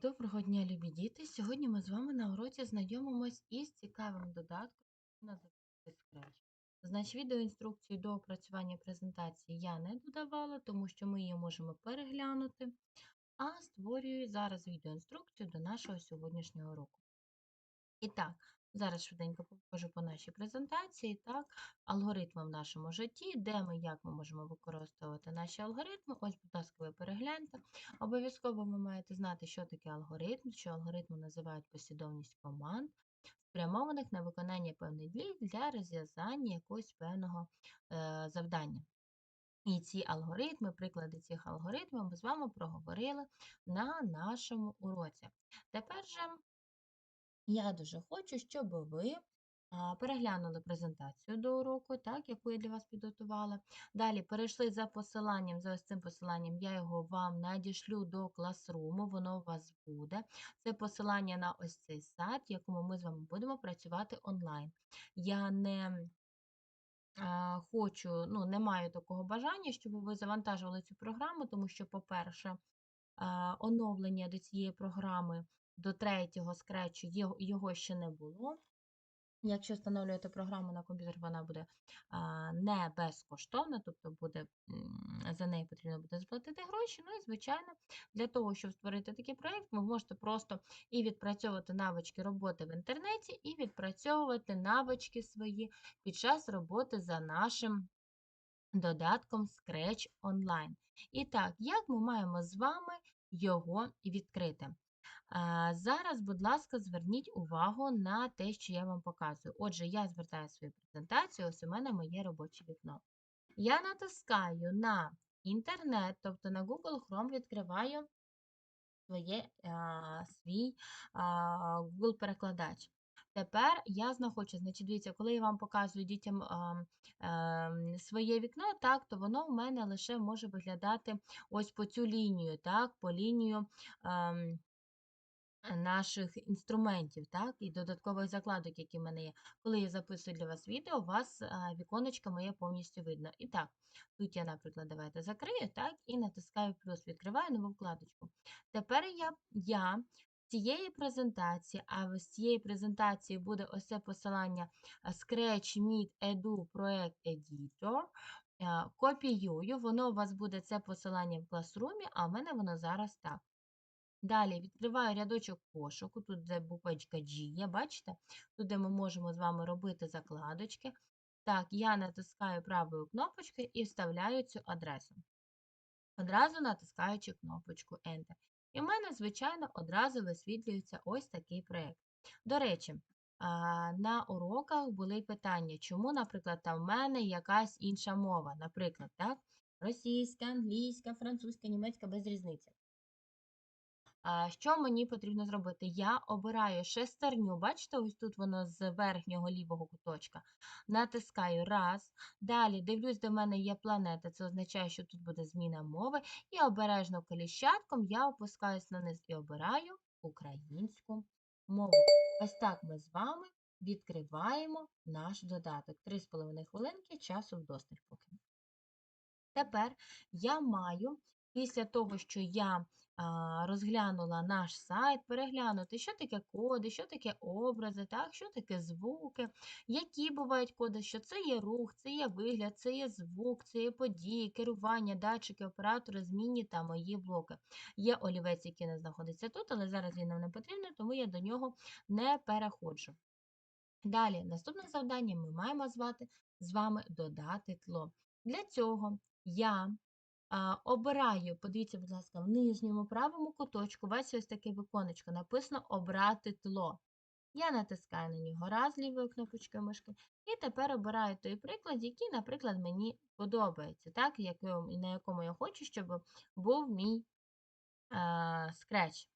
Доброго дня, любі діти! Сьогодні ми з вами на уроці знайомимось із цікавим додатком, на Scratch. Значить, відеоінструкцію до опрацювання презентації я не додавала, тому що ми її можемо переглянути, а створюю зараз відеоінструкцію до нашого сьогоднішнього уроку. І так, зараз швиденько покажу по нашій презентації, так, алгоритми в нашому житті, де ми, як ми можемо використовувати наші алгоритми. Ось, будь ласка, ви перегляньте. Обов'язково ви маєте знати, що таке алгоритм, що алгоритми називають послідовність команд, спрямованих на виконання певних дій для розв'язання якогось певного е, завдання. І ці алгоритми, приклади цих алгоритмів ми з вами проговорили на нашому уроці. Тепер же я дуже хочу, щоб ви переглянули презентацію до уроку, так, яку я для вас підготувала. Далі перейшли за посиланням, за ось цим посиланням, я його вам надішлю до класруму, воно у вас буде. Це посилання на ось цей сайт, якому ми з вами будемо працювати онлайн. Я не хочу, ну, не маю такого бажання, щоб ви завантажували цю програму, тому що, по-перше, оновлення до цієї програми до третього скретчу його ще не було. Якщо встановлюєте програму на комп'ютер, вона буде не безкоштовна, тобто буде, за неї потрібно буде сплатити гроші. Ну і, звичайно, для того, щоб створити такий проєкт, ви можете просто і відпрацьовувати навички роботи в інтернеті, і відпрацьовувати навички свої під час роботи за нашим додатком Scratch Online. І так, як ми маємо з вами його відкрити? Зараз, будь ласка, зверніть увагу на те, що я вам показую. Отже, я звертаю свою презентацію, ось у мене моє робоче вікно. Я натискаю на інтернет, тобто на Google Chrome відкриваю своє, а, свій а, Google-перекладач. Тепер я знаходжу, значить, дивіться, коли я вам показую дітям а, а, своє вікно, так, то воно в мене лише може виглядати ось по цю лінію, так, по лінію. А, наших інструментів, так, і додаткових закладок, які в мене є. Коли я записую для вас відео, у вас віконечко моє повністю видно. І так, тут я, наприклад, давайте закрию, так, і натискаю плюс, відкриваю нову вкладочку. Тепер я я цієї презентації, а з цієї презентації буде ось це посилання Scratch Meet Edu Project Editor. Копіюю, воно у вас буде це посилання в класрумі, а в мене воно зараз так. Далі відкриваю рядочок пошуку, тут де буквочка G є, бачите? Тут де ми можемо з вами робити закладочки. Так, я натискаю правою кнопочкою і вставляю цю адресу. Одразу натискаючи кнопочку Enter. І в мене, звичайно, одразу висвітлюється ось такий проєкт. До речі, на уроках були питання, чому, наприклад, там в мене якась інша мова. Наприклад, так, російська, англійська, французька, німецька без різниці. Що мені потрібно зробити? Я обираю шестерню, бачите, ось тут воно з верхнього лівого куточка. Натискаю раз. Далі дивлюсь, де в мене є планета, це означає, що тут буде зміна мови. І обережно коліщатком я опускаюсь на низ і обираю українську мову. Ось так ми з вами відкриваємо наш додаток. 3,5 хвилинки часу вдосталь поки. Тепер я маю, після того, що я розглянула наш сайт, переглянути, що таке коди, що таке образи, так, що таке звуки, які бувають коди, що це є рух, це є вигляд, це є звук, це є події, керування, датчики, оператори, змінні та мої блоки. Є олівець, який не знаходиться тут, але зараз він нам не потрібен, тому я до нього не переходжу. Далі, наступне завдання ми маємо звати з вами додати тло. Для цього я Обираю, подивіться, будь ласка, в нижньому правому куточку у вас ось таке віконечко, написано Обрати тло. Я натискаю на нього раз лівою кнопочкою мишки. І тепер обираю той приклад, який, наприклад, мені подобається, так, на якому я хочу, щоб був мій е, скреч.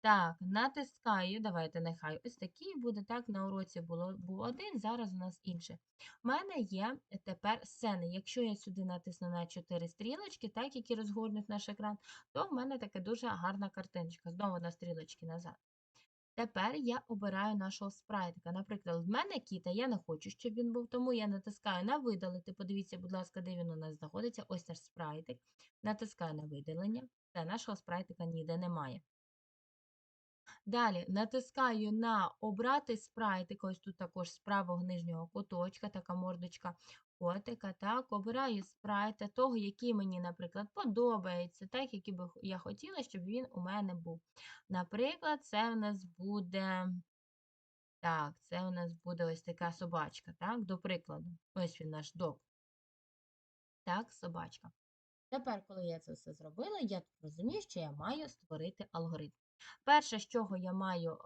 Так, натискаю, давайте нехай ось такий буде. Так, на уроці було, був один, зараз у нас інший. У мене є тепер сцени. Якщо я сюди натисну на 4 стрілочки, так, які розгорнуть наш екран, то в мене така дуже гарна картиночка. Знову на стрілочки назад. Тепер я обираю нашого спрайтика. Наприклад, в мене кіта, я не хочу, щоб він був, тому я натискаю на видалити. Подивіться, будь ласка, де він у нас знаходиться. Ось наш спрайтик. Натискаю на видалення. Та нашого спрайтика ніде немає. Далі натискаю на обрати спрайтик, ось тут також з правого нижнього куточка, така мордочка котика. Так, обираю спрайта, того, який мені, наприклад, подобається, так, який би я хотіла, щоб він у мене був. Наприклад, це в нас буде. Так, це у нас буде ось така собачка, так, до прикладу. Ось він наш дог. Так, собачка. Тепер, коли я це все зробила, я розумію, що я маю створити алгоритм. Перше, з чого я маю,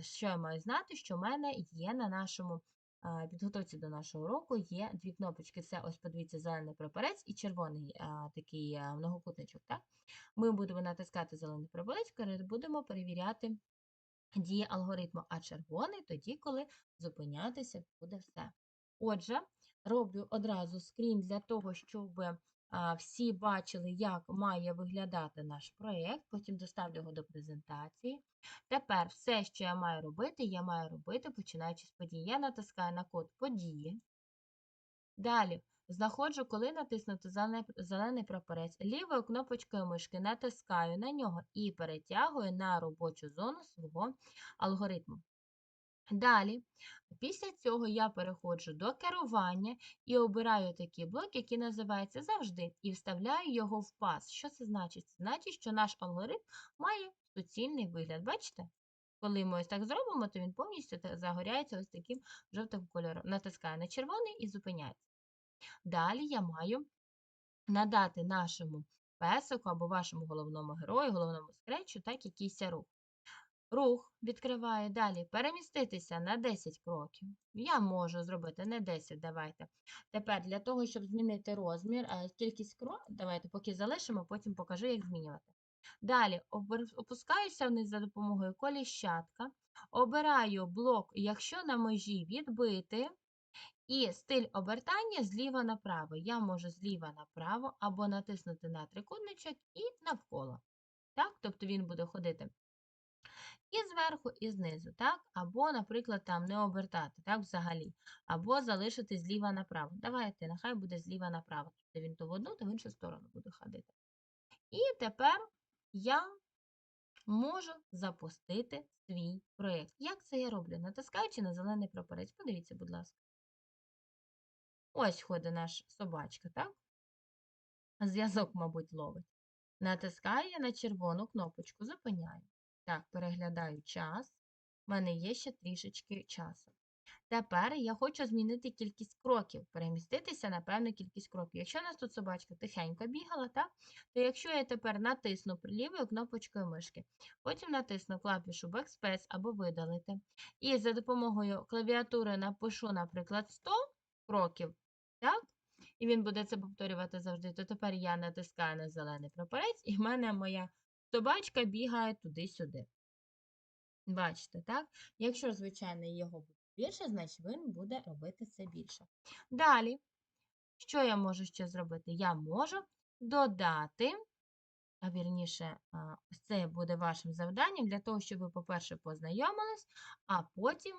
що я маю знати, що в мене є на нашому підготовці до нашого уроку є дві кнопочки. Це ось подивіться, зелений прапорець і червоний такий многокутничок. Так? Ми будемо натискати зелений прапорець, коли будемо перевіряти дії алгоритму, а червоний тоді, коли зупинятися буде все. Отже, роблю одразу скрін для того, щоб всі бачили, як має виглядати наш проєкт, потім доставлю його до презентації. Тепер все, що я маю робити, я маю робити, починаючи з події. Я натискаю на код події. Далі знаходжу, коли натиснути зелений, прапорець, лівою кнопочкою мишки натискаю на нього і перетягую на робочу зону свого алгоритму. Далі, після цього я переходжу до керування і обираю такий блок, який називається завжди, і вставляю його в пас. Що це значить? Це значить, що наш алгоритм має суцільний вигляд. Бачите? Коли ми ось так зробимо, то він повністю загоряється ось таким жовтим кольором. Натискаю на червоний і зупиняється. Далі я маю надати нашому песику або вашому головному герою, головному скретчу, так якийсь рух. Рух відкриваю далі. Переміститися на 10 кроків. Я можу зробити не 10, давайте. Тепер для того, щоб змінити розмір, е, кількість кроків, давайте поки залишимо, потім покажу, як змінювати. Далі опускаюся вниз за допомогою коліщатка, обираю блок, якщо на межі відбити, і стиль обертання зліва направо. Я можу зліва направо або натиснути на трикутничок і навколо. Так? Тобто він буде ходити і зверху, і знизу, так? Або, наприклад, там не обертати, так, взагалі. Або залишити зліва направо. Давайте, нехай буде зліва направо. Тобто він то в одну, то в іншу сторону буде ходити. І тепер я можу запустити свій проєкт. Як це я роблю? Натискаючи на зелений прапорець. Подивіться, будь ласка. Ось ходить наш собачка, так? Зв'язок, мабуть, ловить. Натискаю я на червону кнопочку, зупиняю. Так, переглядаю час. У мене є ще трішечки часу. Тепер я хочу змінити кількість кроків, переміститися на певну кількість кроків. Якщо у нас тут собачка тихенько бігала, так, то якщо я тепер натисну лівою кнопочкою мишки, потім натисну клавішу Backspace або видалити, і за допомогою клавіатури напишу, наприклад, 100 кроків, так, і він буде це повторювати завжди, то тепер я натискаю на зелений прапорець, і в мене моя собачка бігає туди-сюди. Бачите, так? Якщо, звичайно, його буде більше, значить він буде робити це більше. Далі, що я можу ще зробити? Я можу додати, а вірніше, це буде вашим завданням для того, щоб ви, по-перше, познайомились, а потім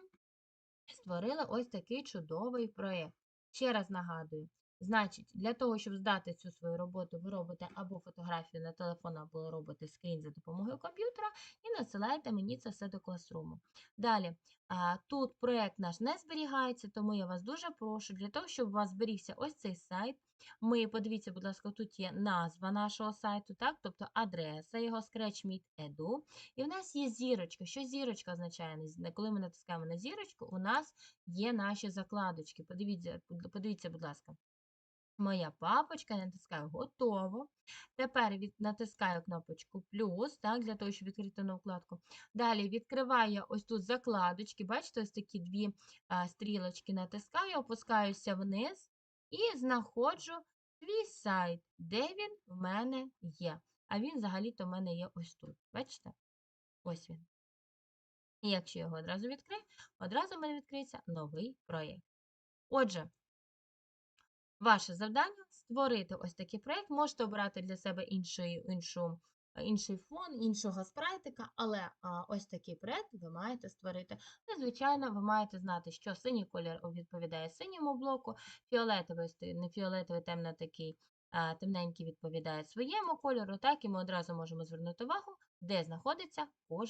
створили ось такий чудовий проєкт. Ще раз нагадую, значить, для того, щоб здати цю свою роботу, ви робите або фотографію на телефон, або робите скрін за допомогою комп'ютера і надсилаєте мені це все до класруму. Далі, тут проєкт наш не зберігається, тому я вас дуже прошу, для того, щоб у вас зберігся ось цей сайт. Ми, подивіться, будь ласка, тут є назва нашого сайту, так? тобто адреса його scratchmeet.edu. І в нас є зірочка. Що зірочка означає? Коли ми натискаємо на зірочку, у нас є наші закладочки. Подивіться, подивіться, будь ласка. Моя папочка, натискаю готово. Тепер від, натискаю кнопочку плюс, так, для того, щоб відкрити нову вкладку. Далі відкриваю ось тут закладочки. Бачите, ось такі дві а, стрілочки натискаю, опускаюся вниз і знаходжу свій сайт, де він в мене є. А він взагалі-то в мене є ось тут. Бачите? Ось він. І якщо його одразу відкрию, одразу в мене відкриється новий проєкт. Отже, Ваше завдання створити ось такий проєкт. Можете обрати для себе інший, іншу, інший фон, іншого спрайтика, але ось такий проєкт ви маєте створити. Ну, звичайно, ви маєте знати, що синій колір відповідає синьому блоку, фіолетовий, не фіолетовий, темно такий, темненький відповідає своєму кольору. Так, і ми одразу можемо звернути увагу, де знаходиться кожен.